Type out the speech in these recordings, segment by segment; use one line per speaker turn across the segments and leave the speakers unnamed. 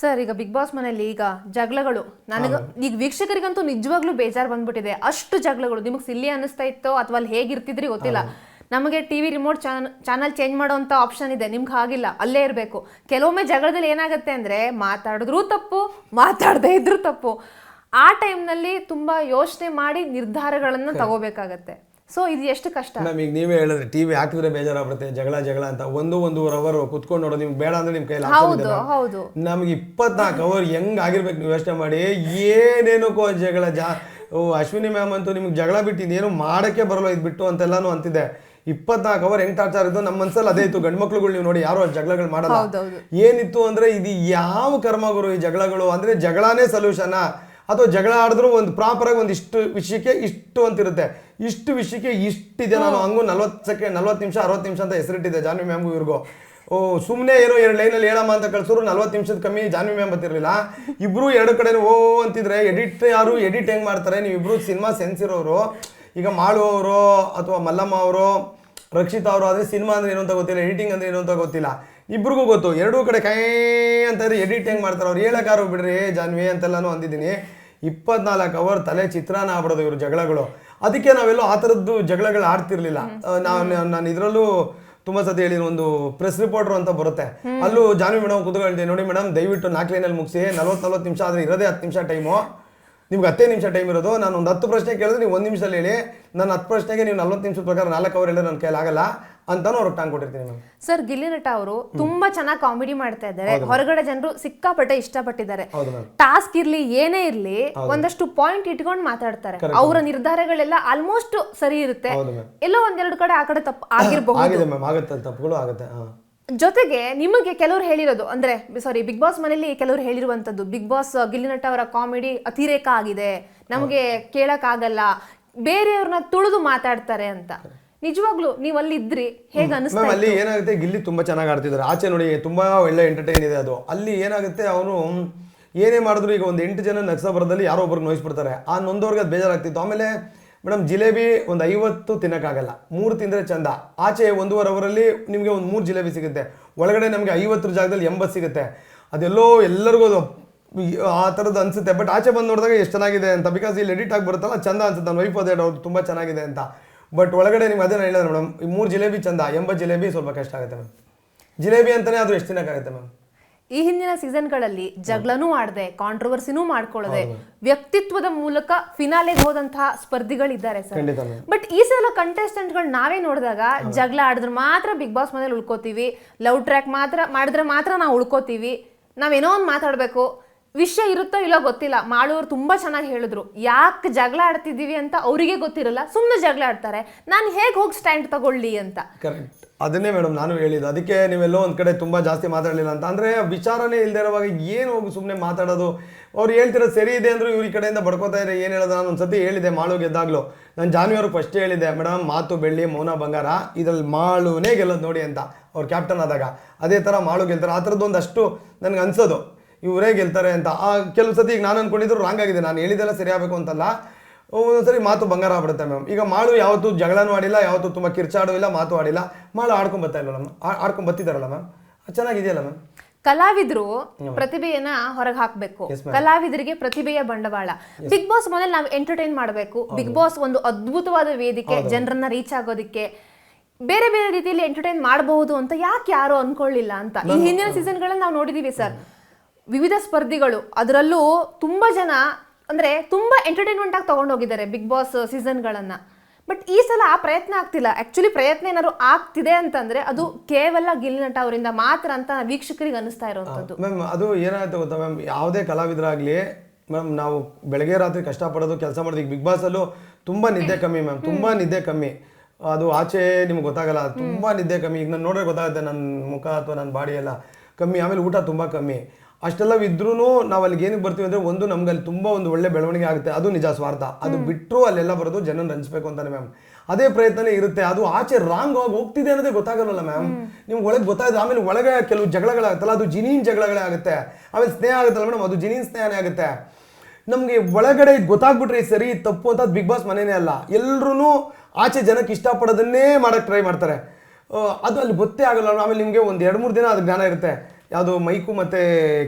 Sir ಈಗ big boss ಮನೆಯಲ್ಲಿ ಈಗ ಜಗಳಗಳು. ನನಗೆ ಈಗ ವೀಕ್ಷಕರಿಗಂತೂ ನಿಜವಾಗ್ಲೂ ಬೇಜಾರು ಬಂದ್ಬಿಟ್ಟಿದೆ. ಅಷ್ಟು ಜಗಳಗಳು. ನಿಮಗೆ ಸಿಲ್ಲಿ ಅನಿಸ್ತಾ ಇತ್ತೋ ಅಥವಾ ಅಲ್ಲಿ ಹೇಗಿರ್ತಿದ್ರಿ ಗೊತ್ತಿಲ್ಲ. ನಮಗೆ ಟಿವಿ ರಿಮೋಟ್ ಚಾನಲ್ ಚೇಂಜ್ ಮಾಡೋವಂಥ ಆಪ್ಷನ್ ಇದೆ. ನಿಮ್ಗೆ ಹಾಗಿಲ್ಲ. ಅಲ್ಲೇ ಇರಬೇಕು. ಕೆಲವೊಮ್ಮೆ ಜಗಳದಲ್ಲಿ ಏನಾಗುತ್ತೆ ಅಂದ್ರೆ ಮಾತಾಡಿದ್ರೂ ತಪ್ಪು ಮಾತಾಡದೇ ಇದ್ರೂ ತಪ್ಪು. ಆ ಟೈಮ್ನಲ್ಲಿ ತುಂಬಾ ಯೋಚನೆ ಮಾಡಿ ನಿರ್ಧಾರಗಳನ್ನು ತಗೋಬೇಕಾಗತ್ತೆ. ಸೊ ಇದು ಎಷ್ಟು ಕಷ್ಟ?
ನಮಗೆ ಈಗ ನೀವೇ ಹೇಳಿದ್ರೆ ಟಿವಿ ಹಾಕಿದ್ರೆ ಬೇಜಾರಾಗ್ಬಿಡುತ್ತೆ ಜಗಳ ಜಗಳ ಅಂತ. ಒಂದು ಒಂದು ಅವರ್ ಕುತ್ಕೊಂಡು ನೋಡೋದು ನಿಮ್ಗೆ ಬೇಡ ಅಂದ್ರೆ ನಿಮ್ ಕೈಲಿ
ಹೌದು ಹೌದು.
ನಮ್ಗೆ ಇಪ್ಪತ್ನಾಲ್ಕು ಅವರ್ ಹೆಂಗ್ ಆಗಿರ್ಬೇಕು ನೀವು ಯೋಚನೆ ಮಾಡಿ. ಏನೇನಕ್ಕೋ ಜಗಳ ಜಾ ಓ ಅಶ್ವಿನಿ ಮ್ಯಾಮ್ ಅಂತೂ ನಿಮ್ಗೆ ಜಗಳ ಬಿಟ್ಟು ಇನ್ನೇನು ಮಾಡೋಕ್ಕೆ ಬರಲ್ಲ ಇದು ಬಿಟ್ಟು ಅಂತೆಲ್ಲಾನು ಅಂತಿದೆ. ಇಪ್ಪತ್ನಾಲ್ಕು ಅವರ್ ಹೆಂಗ್ ಟಾರ್ಚರ್ ಇದ್ದು ನಮ್ಮ ಮನ್ಸಲ್ಲಿ ಅದೇ ಇತ್ತು. ಗಂಡು ಮಕ್ಳುಗಳು ನೀವು ನೋಡಿ ಯಾರು ಜಗಳಗಳು ಮಾಡಲ್ಲ. ಏನಿತ್ತು ಅಂದ್ರೆ ಇದು ಯಾವ ಕರ್ಮಗಳು ಗುರು ಈ ಜಗಳಗಳು? ಅಂದ್ರೆ ಜಗಳಾನೇ ಸೊಲ್ಯೂಷನ್ ಅಥವಾ ಜಗಳ ಆಡಿದ್ರು ಒಂದು ಪ್ರಾಪರ್ ಆಗಿ ಒಂದು ಇಷ್ಟು ವಿಷಯಕ್ಕೆ ಇಷ್ಟು ಅಂತಿರುತ್ತೆ ಇಷ್ಟು ವಿಷಯಕ್ಕೆ ಇಷ್ಟಿದೆ ನಾನು ಹಂಗೂ ನಲ್ವತ್ತು ಸೆಕೆಂಡ್ ನಲ್ವತ್ತು ನಿಮಿಷ ಅರವತ್ತು ನಿಮಿಷ ಅಂತ ಹೆಸರಿಟ್ಟಿದೆ ಜಾನ್ವಿ ಮ್ಯಾಮ್ಗೂ ಇವ್ರಿಗೂ. ಓ ಸುಮ್ಮನೆ ಏನೋ ಎರಡು ಲೈನಲ್ಲಿ ಹೇಳಮ್ಮ ಅಂತ ಕಳ್ಸೋರು ನಲ್ವತ್ತು ನಿಮಿಷದ ಕಮ್ಮಿ ಜಾನ್ವಿ ಮ್ಯಾಮ್ ಬರ್ತಿರ್ಲಿಲ್ಲ. ಇಬ್ಬರು ಎರಡು ಕಡೆ ಓ ಅಂತಿದ್ರೆ ಎಡಿಟ್ ಯಾರು ಎಡಿಟ್ ಹೆಂಗೆ ಮಾಡ್ತಾರೆ ನೀವಿಬ್ರು ಸಿನಿಮಾ ಸೆನ್ಸ್ ಇರೋರು. ಈಗ ಮಾಳು ಅವರು ಅಥವಾ ಮಲ್ಲಮ್ಮ ಅವರು ರಕ್ಷಿತ್ ಅವರು ಆದರೆ ಸಿನಿಮಾ ಅಂದ್ರೆ ಏನು ಅಂತ ಗೊತ್ತಿಲ್ಲ ಎಡಿಟಿಂಗ್ ಅಂದ್ರೆ ಏನು ಅಂತ ಗೊತ್ತಿಲ್ಲ. ಇಬ್ರಿಗೂ ಗೊತ್ತು ಎರಡೂ ಕಡೆ ಕೈ ಅಂತಂದರೆ ಎಡಿಟ್ ಹೆಂಗೆ ಮಾಡ್ತಾರೆ ಅವ್ರು? ಹೇಳಕ್ಕಾರು ಬಿಡ್ರಿ ಜಾನ್ವಿ ಅಂತೆಲ್ಲನೂ ಅಂದಿದ್ದೀನಿ. ಇಪ್ಪತ್ನಾಲ್ಕು ಅವರ್ ತಲೆ ಚಿತ್ರಾನ ಆಗ್ಬಿಡೋದು ಇವರು ಜಗಳಗಳು. ಅದಕ್ಕೆ ನಾವೆಲ್ಲೋ ಆ ಥರದ್ದು ಜಗಳಗಳು ಆಡ್ತಿರ್ಲಿಲ್ಲ. ನಾನು ನಾನು ಇದರಲ್ಲೂ ತುಂಬಾ ಸತಿ ಹೇಳಿದ ಒಂದು ಪ್ರೆಸ್ ರಿಪೋರ್ಟರ್ ಅಂತ ಬರುತ್ತೆ. ಅಲ್ಲೂ ಜಾನ್ವಿ ಮೇಡಮ್ ಕುತ್ಕೊಳ್ತೀನಿ ನೋಡಿ ಮೇಡಮ್ ದಯವಿಟ್ಟು ನಾಲ್ಕು ಲೈನಲ್ಲಿ ಮುಗಿಸಿ ನಲ್ವತ್ತು ನಲ್ವತ್ತು ನಿಮಿಷ ಆದರೆ ಇರೋದೇ ಹತ್ತು ನಿಮಿಷ ಟೈಮು. ನಿಮ್ಗೆ ಹತ್ತೇ ನಿಮಿಷ ಟೈಮ್ ಇರೋದು. ನಾನು ಒಂದು ಹತ್ತು ಪ್ರಶ್ನೆ ಕೇಳಿದ್ರೆ ನೀವು ಒಂದು ನಿಮಿಷದಲ್ಲಿ ಹೇಳಿ. ನಾನು ಹತ್ತು ಪ್ರಶ್ನೆಗೆ ನೀವು ನಲ್ವತ್ತು ನಿಮಿಷದ ಪ್ರಕಾರ ನಾಲ್ಕು ಅವರ್ ಹೇಳಿದ್ರೆ ನನ್ನ ಕೈಲಾಗಲ್ಲ ಆಗಲ್ಲ. ಅಂತಾನು ಅವ್ರಿಗೆ ಟಾಂಗ್ ಕೊಟ್ಟಿರ್ತೀನಿ ಮ್ಯಾಮ್
ಸರ್ ಗಿಲ್ಲಿನಟ ಅವರು ತುಂಬಾ ಚೆನ್ನಾಗಿ ಕಾಮಿಡಿ ಮಾಡ್ತಾ ಇದ್ದಾರೆ. ಹೊರಗಡೆ ಜನರು ಸಿಕ್ಕಾಪಟ್ಟೆ ಇಷ್ಟಪಟ್ಟಿದ್ದಾರೆ.
ಹೌದು ಮ್ಯಾಮ್
ಟಾಸ್ಕ್ ಇರ್ಲಿ ಏನೇ ಇರ್ಲಿ ಒಂದಷ್ಟು ಪಾಯಿಂಟ್ ಇಟ್ಕೊಂಡು ಮಾತಾಡ್ತಾರೆ. ಅವರ ನಿರ್ಧಾರಗಳೆಲ್ಲ ಆಲ್ಮೋಸ್ಟ್ ಸರಿ ಇರುತ್ತೆ.
ಹೌದು ಮ್ಯಾಮ್
ಎಲ್ಲೋ ಒಂದೆರಡು ಕಡೆ ಆ ಕಡೆ ತಪ್ಪು ಆಗಿರಬಹುದು.
ಆಗಿದೆ ಮ್ಯಾಮ್ ಆಗುತ್ತೆ ತಪ್ಪುಗಳು ಆಗುತ್ತೆ. ಹಾಂ.
ಜೊತೆಗೆ ನಿಮಗೆ ಕೆಲವರು ಹೇಳಿರೋದು ಅಂದ್ರೆ ಸಾರಿ ಬಿಗ್ ಬಾಸ್ ಮನೆಯಲ್ಲಿ ಕೆಲವರು ಹೇಳಿರುವಂತದ್ದು ಬಿಗ್ ಬಾಸ್ ಗಿಲ್ಲಿನಟ ಅವರ ಕಾಮಿಡಿ ಅತಿರೇಕ ಆಗಿದೆ. ನಮಗೆ ಕೇಳಕ್ ಆಗಲ್ಲ ಬೇರೆಯವ್ರನ್ನ ತುಳಿದು ಮಾತಾಡ್ತಾರೆ ಅಂತ. ನಿಜವಾಗ್ಲು ನೀವು ಅಲ್ಲಿ ಇದ್ರಿ ಹೇಗ ಅನಿಸ್ತಾ
ಮ್ಯಾಮ್ ಅಲ್ಲಿ ಏನಾಗುತ್ತೆ ಗಿಲ್ಲಿ ತುಂಬಾ ಚೆನ್ನಾಗಿ ಆಡ್ತಿದ್ದಾರೆ. ಆಚೆ ನೋಡಿ ತುಂಬಾ ಒಳ್ಳೆ ಎಂಟರ್ಟೈನ್ ಇದೆ ಅದು. ಅಲ್ಲಿ ಏನಾಗುತ್ತೆ ಅವನು ಏನೇ ಮಾಡಿದ್ರು ಈಗ ಒಂದು ಎಂಟು ಜನ ನಕ್ಸಬರದಲ್ಲಿ ಯಾರೋ ಒಬ್ರಿಗೆ ನೋಯಿಸ್ಬಿಡ್ತಾರೆ. ಆ ನೊಂದವ್ರಿಗೆ ಅದು ಬೇಜಾರಾಗ್ತಿತ್ತು. ಆಮೇಲೆ ಮೇಡಮ್ ಜಿಲೇಬಿ ಒಂದು ಐವತ್ತು ತಿನ್ನಕ್ಕಾಗಲ್ಲ. ಮೂರು ತಿಂದರೆ ಚಂದ. ಆಚೆ ಒಂದೂವರೆ ಅವರಲ್ಲಿ ನಿಮಗೆ ಒಂದು ಮೂರು ಜಿಲೇಬಿ ಸಿಗುತ್ತೆ. ಒಳಗಡೆ ನಮಗೆ ಐವತ್ತರ ಜಾಗದಲ್ಲಿ ಎಂಬತ್ತು ಸಿಗುತ್ತೆ. ಅದೆಲ್ಲೋ ಎಲ್ಲರಿಗೂ ಅದು ಆ ಥರದ್ದು ಅನ್ಸುತ್ತೆ. ಬಟ್ ಆಚೆ ಬಂದು ನೋಡಿದಾಗ ಎಷ್ಟು ಚೆನ್ನಾಗಿದೆ ಅಂತ ಬಿಕಾಸ್ ಇಲ್ಲಿ ಎಡಿಟ್ ಆಗಿ ಬರುತ್ತಲ್ಲ ಚಂದ ಅನ್ಸುತ್ತೆ. ನನ್ನ ವೈಫ್ ಅದೇ ಅವ್ರು ತುಂಬ ಚೆನ್ನಾಗಿದೆ ಅಂತ. ಬಟ್ ಒಳಗಡೆ ನಿಮ್ಗೆ ಅದೇ ಹೇಳಿದ್ರೆ ಮೇಡಮ್ ಈ ಮೂರು ಜಿಲೇಬಿ ಚಂದ ಎಂಬ ಜಿಲೇಬಿ ಸ್ವಲ್ಪ ಕಷ್ಟ ಆಗುತ್ತೆ ಮ್ಯಾಮ್ ಜಿಲೇಬಿ ಅಂತಾನೆ ಅದು ಎಷ್ಟು ದಿನಕ್ಕಾಗುತ್ತೆ ಮ್ಯಾಮ್
ಈ ಹಿಂದಿನ ಸೀಸನ್ಗಳಲ್ಲಿ ಜಗಳನೂ ಆಡದೆ ಕಾಂಟ್ರವರ್ಸಿನೂ ಮಾಡ್ಕೊಳ್ಳದೆ. ವ್ಯಕ್ತಿತ್ವದ ಮೂಲಕ ಫಿನಾಲೆಗೆ ಹೋದಂತಹ ಸ್ಪರ್ಧಿಗಳಿದ್ದಾರೆ ಸರ್ ಬಟ್ ಈ ಸಲ ಕಂಟೆಸ್ಟೆಂಟ್ಗಳು ನಾವೇ ನೋಡಿದಾಗ ಜಗಳ ಆಡಿದ್ರೆ ಮಾತ್ರ ಬಿಗ್ ಬಾಸ್ ಮನೇಲಿ ಉಳ್ಕೋತೀವಿ ಲವ್ ಟ್ರ್ಯಾಕ್ ಮಾತ್ರ ಮಾಡಿದ್ರೆ ಮಾತ್ರ ನಾವು ಉಳ್ಕೋತೀವಿ. ನಾವೇನೋ ಒಂದು ಮಾತಾಡಬೇಕು ವಿಷಯ ಇರುತ್ತೋ ಇಲ್ಲೋ ಗೊತ್ತಿಲ್ಲ. ಮಾಡುವವರು ತುಂಬ ಚೆನ್ನಾಗಿ ಹೇಳಿದ್ರು. ಯಾಕೆ ಜಗಳ ಆಡ್ತಿದ್ದೀವಿ ಅಂತ ಅವರಿಗೆ ಗೊತ್ತಿರಲ್ಲ ಸುಮ್ಮನೆ ಜಗಳ ಆಡ್ತಾರೆ. ನಾನು ಹೇಗೆ ಹೋಗಿ ಸ್ಟ್ಯಾಂಡ್ ತಗೊಳ್ಳಿ ಅಂತ.
ಕರೆಕ್ಟ್ ಅದನ್ನೇ ಮೇಡಮ್ ನಾನು ಹೇಳಿದ್ದು. ಅದಕ್ಕೆ ನೀವೆಲ್ಲೋ ಒಂದು ಕಡೆ ತುಂಬ ಜಾಸ್ತಿ ಮಾತಾಡಲಿಲ್ಲ ಅಂತ. ಅಂದರೆ ವಿಚಾರನೇ ಇಲ್ಲದೆ ಇರುವಾಗ ಏನು ಹೋಗಿ ಸುಮ್ಮನೆ ಮಾತಾಡೋದು? ಅವ್ರು ಹೇಳ್ತಿರೋದು ಸರಿ ಇದೆ ಅಂದರೂ ಇವ್ರ ಕಡೆಯಿಂದ ಬಡ್ಕೋತಾ ಇದ್ದಾರೆ ಏನು ಹೇಳೋದು? ನಾನು ಒಂದು ಸತಿ ಹೇಳಿದೆ ಮಾಳು ಗೆದ್ದಾಗಲೂ. ನಾನು ಜಾನ್ವಿಯವ್ರಿಗೆ ಫಸ್ಟ್ ಹೇಳಿದೆ ಮೇಡಮ್ ಮಾತು, ಬೆಳ್ಳಿ, ಮೌನ, ಬಂಗಾರ, ಇದ್ರಲ್ಲಿ ಮಾಳುನೇ ಗೆಲ್ಲೋದು ನೋಡಿ ಅಂತ. ಅವ್ರು ಕ್ಯಾಪ್ಟನ್ ಆದಾಗ. ಅದೇ ಥರ ಮಾಳು ಗೆಲ್ತಾರೆ. ಆ ಥರದ್ದು ಒಂದಷ್ಟು ನನಗೆ ಅನ್ಸೋದು. ಇವರೇ ಗೆಲ್ತಾರೆ ಅಂತ. ಆ ಕೆಲವು ಸತಿ ಈಗ ನಾನು ಅಂದ್ಕೊಂಡಿದ್ರು ರಾಂಗ್ ಆಗಿದೆ. ನಾನು ಹೇಳಿದೆಲ್ಲ ಸರಿ ಆಗಬೇಕು ಅಂತಲ್ಲ. ಒಂದೊಂದ್ಸರಿ ಮಾತು ಬಂಗಾರ ಆಗ್ಬಿಡುತ್ತೆ ಮ್ಯಾಮ್ ಈಗ ಮಾಳು ಯಾವತ್ತು ಜಗಳನೂ ಆಡಿಲ್ಲ ಯಾವತ್ತೂ ತುಂಬ ಕಿರ್ಚಾಡೂ ಇಲ್ಲ ಮಾತು ಆಡಿಲ್ಲ. ಮಾಳು ಆಡ್ಕೊಂಡ್ ಬರ್ತಾ ಇಲ್ಲ ಮ್ಯಾಮ್ ಆಡ್ಕೊಂಡ್ ಬರ್ತಿದ್ದಾರಲ್ಲ ಮ್ಯಾಮ್ ಚೆನ್ನಾಗಿದೆಯಲ್ಲ ಮ್ಯಾಮ್
ಕಲಾವಿದ್ರು ಪ್ರತಿಭೆಯನ್ನ ಹೊರಗೆ ಹಾಕ್ಬೇಕು. ಕಲಾವಿದರಿಗೆ ಪ್ರತಿಭೆಯ ಬಂಡವಾಳ. ಬಿಗ್ ಬಾಸ್ ಮನೇಲಿ ನಾವು ಎಂಟರ್ಟೈನ್ ಮಾಡಬೇಕು. ಬಿಗ್ ಬಾಸ್ ಒಂದು ಅದ್ಭುತವಾದ ವೇದಿಕೆ ಜನರನ್ನ ರೀಚ್ ಆಗೋದಕ್ಕೆ. ಬೇರೆ ಬೇರೆ ರೀತಿಯಲ್ಲಿ ಎಂಟರ್ಟೈನ್ ಮಾಡಬಹುದು ಅಂತ ಯಾಕೆ ಯಾರು ಅನ್ಕೊಳ್ಳಿಲ್ಲ ಅಂತ. ಈ ಹಿಂದಿನ ಸೀಸನ್ಗಳನ್ನ ನಾವು ನೋಡಿದೀವಿ ಸರ್ ವಿವಿಧ ಸ್ಪರ್ಧಿಗಳು ಅದರಲ್ಲೂ ತುಂಬ ಜನ ಅಂದರೆ ತುಂಬ ಎಂಟರ್ಟೈನ್ಮೆಂಟ್ ಆಗಿ ತಗೊಂಡೋಗಿದ್ದಾರೆ ಬಿಗ್ ಬಾಸ್ ಸೀಸನ್ಗಳನ್ನು ಬಟ್ ಈ ಸಲ ಆ ಪ್ರಯತ್ನ ಆಗ್ತಿಲ್ಲ. ಆ್ಯಕ್ಚುಲಿ ಪ್ರಯತ್ನ ಏನಾದ್ರು ಆಗ್ತಿದೆ ಅಂತಂದ್ರೆ ಅದು ಕೇವಲ ಗಿಲ್ಲಿ ನಟ ಅವರಿಂದ ಮಾತ್ರ ಅಂತ ವೀಕ್ಷಕರಿಗೆ ಅನಿಸ್ತಾ ಇರುವಂತದ್ದು
ಮ್ಯಾಮ್ ಅದು ಏನಾಯ್ತು ಗೊತ್ತಾ ಮ್ಯಾಮ್ ಯಾವುದೇ ಕಲಾವಿದರಾಗಲಿ ಮ್ಯಾಮ್ ನಾವು ಬೆಳಗ್ಗೆ ರಾತ್ರಿ ಕಷ್ಟಪಡೋದು ಕೆಲಸ ಮಾಡೋದು ಈಗ ಬಿಗ್ ಬಾಸಲ್ಲೂ ತುಂಬ ನಿದ್ದೆ ಕಮ್ಮಿ ಮ್ಯಾಮ್ ತುಂಬ ನಿದ್ದೆ ಕಮ್ಮಿ. ಅದು ಆಚೆ ನಿಮ್ಗೆ ಗೊತ್ತಾಗಲ್ಲ ತುಂಬ ನಿದ್ದೆ ಕಮ್ಮಿ. ಈಗ ನಾನು ನೋಡ್ರೆ ಗೊತ್ತಾಗುತ್ತೆ ನನ್ನ ಮುಖ ಅಥವಾ ನನ್ನ ಬಾಡಿ ಎಲ್ಲ ಕಮ್ಮಿ ಆಮೇಲೆ ಊಟ ತುಂಬ ಕಮ್ಮಿ. ಅಷ್ಟೆಲ್ಲ ಇದ್ರೂ ನಾವು ಅಲ್ಲಿಗೆ ಏನಕ್ಕೆ ಬರ್ತೀವಿ ಅಂದರೆ ಒಂದು ನಮ್ಗೆ ಅಲ್ಲಿ ತುಂಬ ಒಂದು ಒಳ್ಳೆ ಬೆಳವಣಿಗೆ ಆಗುತ್ತೆ. ಅದು ನಿಜ ಸ್ವಾರ್ಥ. ಅದು ಬಿಟ್ಟರು ಅಲ್ಲೆಲ್ಲ ಬರೋದು ಜನನ ರಂಜಿಸಬೇಕು ಅಂತಾನೆ ಮ್ಯಾಮ್ ಅದೇ ಪ್ರಯತ್ನ ಇರುತ್ತೆ. ಅದು ಆಚೆ ರಾಂಗ್ ಆಗಿ ಹೋಗ್ತಿದೆ ಅನ್ನೋದೇ ಗೊತ್ತಾಗಲ್ಲ ಮ್ಯಾಮ್ ನಿಮ್ಗೆ ಒಳಗೆ ಗೊತ್ತಾಯ್ತು ಆಮೇಲೆ ಒಳಗೆ ಕೆಲವು ಜಗಳಗಳಾಗುತ್ತಲ್ಲ ಅದು ಜಿನೀನ್ ಜಗಳಗಳೇ ಆಗುತ್ತೆ. ಆಮೇಲೆ ಸ್ನೇಹ ಆಗುತ್ತಲ್ಲ ಮೇಡಮ್ ಅದು ಜಿನೀನ್ ಸ್ನೇಹನೇ ಆಗುತ್ತೆ. ನಮಗೆ ಒಳಗಡೆ ಗೊತ್ತಾಗ್ಬಿಟ್ರೆ ಸರಿ ತಪ್ಪು ಅಂತ ಬಿಗ್ ಬಾಸ್ ಮನೇನೇ ಅಲ್ಲ. ಎಲ್ಲರೂ ಆಚೆ ಜನಕ್ಕೆ ಇಷ್ಟಪಡೋದನ್ನೇ ಮಾಡೋಕ್ಕೆ ಟ್ರೈ ಮಾಡ್ತಾರೆ. ಅದು ಅಲ್ಲಿ ಗೊತ್ತೇ ಆಗಲ್ಲ. ಆಮೇಲೆ ನಿಮಗೆ ಒಂದು ಎರಡು ಮೂರು ದಿನ ಅದು ಜ್ಞಾನ ಇರುತ್ತೆ. ಯಾವುದು ಮೈಕು ಮತ್ತು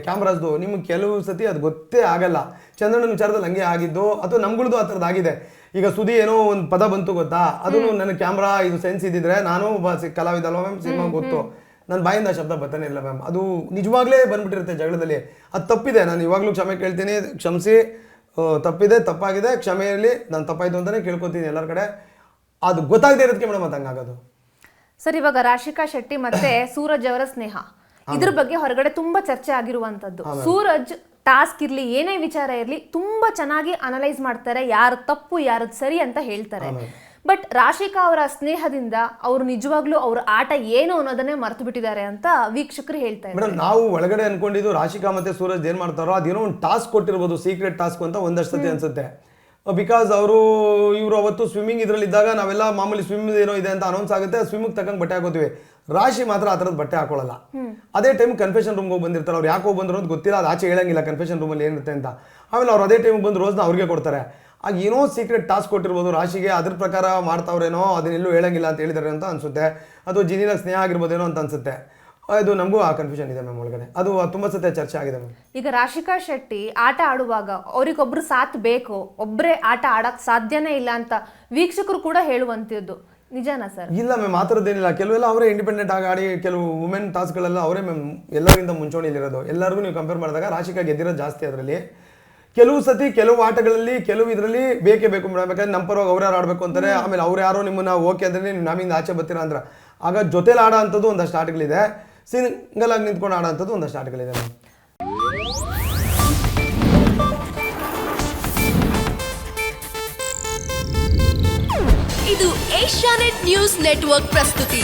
ಕ್ಯಾಮ್ರಾಸ್ದು ನಿಮ್ಗೆ ಕೆಲವು ಸತಿ ಅದು ಗೊತ್ತೇ ಆಗಲ್ಲ. ಚಂದ್ರನ ವಿಚಾರದಲ್ಲಿ ಹಂಗೆ ಆಗಿದ್ದು ಅಥವಾ ನಮ್ಗಳ್ದು ಆ ಥರದ್ದು ಆಗಿದೆ. ಈಗ ಸುದಿ ಏನೋ ಒಂದು ಪದ ಬಂತು ಗೊತ್ತಾ? ಅದು ನನ್ನ ಕ್ಯಾಮ್ರಾ ಇದು ಸೆನ್ಸ್ ಇದ್ದಿದ್ರೆ ನಾನು ಒಬ್ಬ ಕಲಾವಿದ ಅಲ್ವಾ ಮ್ಯಾಮ್? ಸಿನಿಮಾ ಗೊತ್ತು. ನನ್ನ ಬಾಯಿಂದ ಶಬ್ದ ಬರ್ತಾನೆ ಇಲ್ಲ ಮ್ಯಾಮ್. ಅದು ನಿಜವಾಗ್ಲೇ ಬಂದ್ಬಿಟ್ಟಿರುತ್ತೆ ಜಗಳದಲ್ಲಿ. ಅದು ತಪ್ಪಿದೆ. ನಾನು ಇವಾಗಲೂ ಕ್ಷಮೆ ಕೇಳ್ತೀನಿ. ಕ್ಷಮಿಸಿ. ತಪ್ಪಿದೆ ತಪ್ಪಾಗಿದೆ. ಕ್ಷಮೆಯಲ್ಲಿ ನಾನು ತಪ್ಪಾಯ್ತು ಅಂತಲೇ ಕೇಳ್ಕೊತೀನಿ ಎಲ್ಲರ ಕಡೆ. ಅದು ಗೊತ್ತಾಗದೇ ಇರೋದಕ್ಕೆ ಮೇಡಮ್ ಅದು ಹಂಗಾಗೋದು.
ಸರ್ ಇವಾಗ ರಾಶಿಕಾ ಶೆಟ್ಟಿ ಮತ್ತೆ ಸೂರಜ್ ಅವರ ಸ್ನೇಹ. ಇದ್ರ ಬಗ್ಗೆ ಹೊರಗಡೆ ತುಂಬಾ ಚರ್ಚೆ ಆಗಿರುವಂತದ್ದು. ಸೂರಜ್ ಟಾಸ್ಕ್ ಇರ್ಲಿ ಏನೇ ವಿಚಾರ ಇರ್ಲಿ ತುಂಬಾ ಚೆನ್ನಾಗಿ ಅನಲೈಸ್ ಮಾಡ್ತಾರೆ ಯಾರು ತಪ್ಪು ಯಾರು ಸರಿ ಅಂತ ಹೇಳ್ತಾರೆ. ಬಟ್ ರಾಶಿಕಾ ಅವರ ಸ್ನೇಹದಿಂದ ಅವರು ನಿಜವಾಗ್ಲೂ ಅವ್ರ ಆಟ ಏನು ಅನ್ನೋದನ್ನೇ ಮರ್ತು ಬಿಟ್ಟಿದ್ದಾರೆ ಅಂತ ವೀಕ್ಷಕರು ಹೇಳ್ತಾ
ಮೇಡಮ್ ನಾವು ಒಳಗಡೆ ಅನ್ಕೊಂಡಿದ್ದು ರಾಶಿಕಾ ಮತ್ತೆ ಸೂರಜ್ ಏನ್ ಮಾಡ್ತಾರೋ ಅದೇನೋ ಒಂದು ಟಾಸ್ಕ್ ಕೊಟ್ಟಿರ್ಬೋದು ಸೀಕ್ರೆಟ್ ಟಾಸ್ಕ್ ಅಂತ ಒಂದಷ್ಟು ಅನ್ಸುತ್ತೆ. ಬಿಕಾಸ್ ಅವರು ಇವರು ಅವತ್ತು ಸ್ವಿಮ್ಮಿಂಗ್ ಇದರಲ್ಲಿ ಇದ್ದಾಗ ನಾವೆಲ್ಲ ಮಾಮೂಲಿ ಸ್ವಿಮ್ ಏನೋ ಇದೆ ಅಂತ ಅನೌನ್ಸ್ ಆಗುತ್ತೆ ಸ್ವಿಮ್ಮಿಂಗ್ ತಕ್ಕಂಗೆ ಬಟ್ಟೆ ಹಾಕೋತೀವಿ. ರಾಶಿ ಮಾತ್ರ ಆ ಥರದ್ದು ಬಟ್ಟೆ ಹಾಕೊಳ್ಳಲ್ಲ. ಅದೇ ಟೈಮ್ ಕನ್ಫೆಷನ್ ರೂಮ್ಗೆ ಹೋಗಿ ಬಂದಿರ್ತಾರೆ. ಅವ್ರು ಯಾಕೆ ಹೋಗಿ ಬಂದ್ರು ಅಂತ ಗೊತ್ತಿಲ್ಲ ಅದು ಆಚೆ ಹೇಳಂಗಿಲ್ಲ ಕನ್ಫೆಷನ್ ರೂಮಲ್ಲಿ ಏನಿರುತ್ತೆ ಅಂತ. ಆಮೇಲೆ ಅವ್ರು ಅದೇ ಟೈಮಿಗೆ ಬಂದು ರೋಸ್ನ ಅವ್ರಿಗೆ ಕೊಡ್ತಾರೆ. ಆಗ ಏನೋ ಸೀಕ್ರೆಟ್ ಟಾಸ್ಕ್ ಕೊಟ್ಟಿರ್ಬೋದು ರಾಶಿಗೆ ಅದ್ರ ಪ್ರಕಾರ ಮಾಡ್ತಾವ್ರೇನೋ ಅದನ್ನೆಲ್ಲೂ ಹೇಳಂಗಿಲ್ಲ ಅಂತ ಹೇಳಿದಾರೆ ಅಂತ ಅನ್ಸುತ್ತೆ. ಅಥವಾ ಜಿನಿನ ಸ್ನೇಹ ಆಗಿರ್ಬೋದೇನೋ ಅಂತ ಅನ್ಸುತ್ತೆ. ಅದು ನಮಗೂ ಆ ಕನ್ಫ್ಯೂಷನ್ ಇದೆ ಮ್ಯಾಮ್ ಒಳಗಡೆ. ಅದು ತುಂಬ ಸತ್ಯ ಚರ್ಚೆ ಆಗಿದೆ ಮ್ಯಾಮ್
ಈಗ ರಾಶಿಕಾ ಶೆಟ್ಟಿ ಆಟ ಆಡುವಾಗ ಅವರಿಗೊಬ್ರು ಸಾಥ್ ಬೇಕು ಒಬ್ಬರೇ ಆಟ ಆಡಕ್ ಸಾಧ್ಯನೇ ಇಲ್ಲ ಅಂತ ವೀಕ್ಷಕರು ಕೂಡ ಹೇಳುವಂತದ್ದು ನಿಜಾನಾ ಸರ್?
ಇಲ್ಲ ಮ್ಯಾಮ್ ಆ ಥರದ್ದೇನಿಲ್ಲ ಕೆಲವೆಲ್ಲ ಅವರೇ ಇಂಡಿಪೆಂಡೆಂಟ್ ಆಗಿ ಆಡಿ ಕೆಲವು ವುಮೆನ್ ಟಾಸ್ಕ್ಗಳೆಲ್ಲ ಅವರೇ ಮ್ಯಾಮ್ ಎಲ್ಲರಿಗಿಂತ ಮುಂಚೂಣಿಲಿರೋದು ಎಲ್ಲರಿಗೂ ನೀವು ಕಂಪೇರ್ ಮಾಡಿದಾಗ ರಾಶಿಕಾ ಗೆದ್ದಿರೋದು ಜಾಸ್ತಿ ಅದರಲ್ಲಿ. ಕೆಲವು ಸತಿ ಕೆಲವು ಆಟಗಳಲ್ಲಿ ಕೆಲವು ಇದರಲ್ಲಿ ಬೇಕೇ ಬೇಕು ಮೇಡಮ್ ಯಾಕಂದ್ರೆ ನಮ್ಮ ಪರವಾಗಿ ಅವ್ರು ಯಾರು ಆಡಬೇಕು ಅಂತಾರೆ. ಆಮೇಲೆ ಅವ್ರು ಯಾರೋ ನಿಮ್ಮನ್ನ ಓಕೆ ಅಂದ್ರೆ ನೀವು ನಮ್ಮಿಂದ ಆಚೆ ಬರ್ತೀರಾ ಅಂದ್ರೆ. ಆಗ ಜೊತೆಲಿ ಆಡೋ ಅಂಥದ್ದು ಒಂದಷ್ಟು ಆಟಗಳಿದೆ. ಸಿಂಗಲ್ ಆಗಿ ನಿಂತ್ಕೊಂಡು ಆಡೋಂಥದ್ದು ಒಂದಷ್ಟು ಆಟಗಳಿದೆ
ಇದು ಏಷ್ಯಾನೆಟ್ ನ್ಯೂಸ್ ನೆಟ್ವರ್ಕ್ ಪ್ರಸ್ತುತಿ.